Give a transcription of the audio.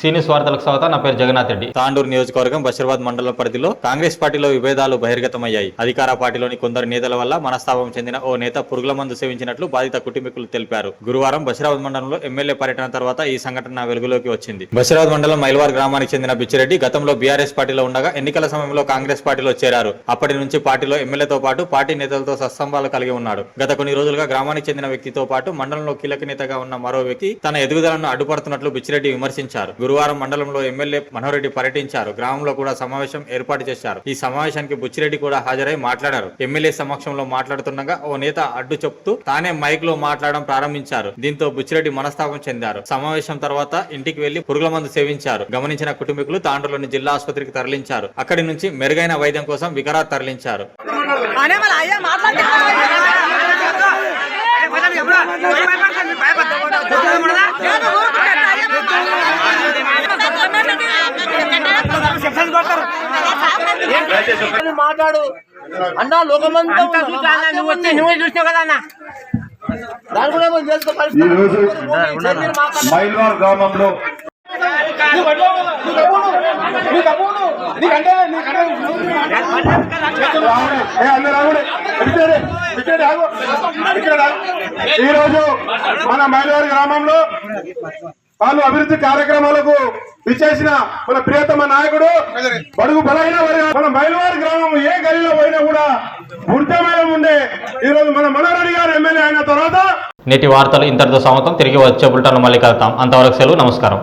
సీనియస్ వార్తలకు స్వాగతం నా పేరు జగన్నాథ్ రెడ్డి. తాండూరు నియోజకవర్గం బషీర్బాద్ మండలం పరిధిలో కాంగ్రెస్ పార్టీలో విభేదాలు బహిర్గతమయ్యాయి. అధికార పార్టీలోని కొందరు నేతల వల్ల మనస్తాపం చెందిన ఓ నేత పురుగుల మందు సేవించినట్లు బాధిత కుటుంబీకులు తెలిపారు. గురువారం బషీరాబాద్ మండలంలో ఎమ్మెల్యే పర్యటన తర్వాత ఈ సంఘటన వెలుగులోకి వచ్చింది. బషీరాబాద్ మండలం మైల్వార్ గ్రామానికి చెందిన బిచ్చిరెడ్డి గతంలో బీఆర్ఎస్ పార్టీలో ఉండగా ఎన్నికల సమయంలో కాంగ్రెస్ పార్టీలో చేరారు. అప్పటి నుంచి పార్టీలో ఎమ్మెల్యేతో పాటు పార్టీ నేతలతో సత్సంబాలు కలిగి ఉన్నాడు. గత కొన్ని రోజులుగా గ్రామానికి చెందిన వ్యక్తితో పాటు మండలంలో కీలక నేతగా ఉన్న మరో వ్యక్తి తన ఎదుగుదలను అడ్డుపడుతున్నట్లు బిచ్చిరెడ్డి విమర్శించారు. గురువారం మండలంలో ఎమ్మెల్యే మనోరెడ్డి పర్యటించారు. గ్రామంలో కూడా సమావేశం ఏర్పాటు చేశారు. ఈ సమావేశానికి బుచ్చిరెడ్డి కూడా హాజరై మాట్లాడారు. ఎమ్మెల్యే సమక్షంలో మాట్లాడుతుండగా ఓ నేత అడ్డు చెప్తూ తానే మైక్లో మాట్లాడడం ప్రారంభించారు. దీంతో బుచ్చిరెడ్డి మనస్తాపం చెందారు. సమావేశం తర్వాత ఇంటికి వెళ్ళి పురుగుల మందు సేవించారు. గమనించిన కుటుంబీకులు తాండ్రలోని జిల్లా ఆసుపత్రికి తరలించారు. అక్కడి నుంచి మెరుగైన వైద్యం కోసం వికరాత్ తరలించారు. అనే వాళ్ళ అయ్యా మాట్లాడు. అన్నా లోకమంతా నువ్వు చూసావు కదా అన్న. మైల్వార్ గ్రామంలో ఈ రోజు మన మైలవారి గ్రామంలో వాళ్ళు అభివృద్ధి కార్యక్రమాలకు విచ్చేసిన మన ప్రియతమ నాయకుడు బడుగు బలైన వారి మన మైలవారి గ్రామం ఏ గలిలో పోయినా కూడా వృద్ధమైన ఉండే ఈ రోజు మన మనోరెడ్డి గారు ఎమ్మెల్యే అయిన తర్వాత నేటి వార్తలు ఇంతటితో సమతం తిరిగి వచ్చే బుల్టన్ మళ్ళీ కలుతాం అంతవరకు సెలవు నమస్కారం.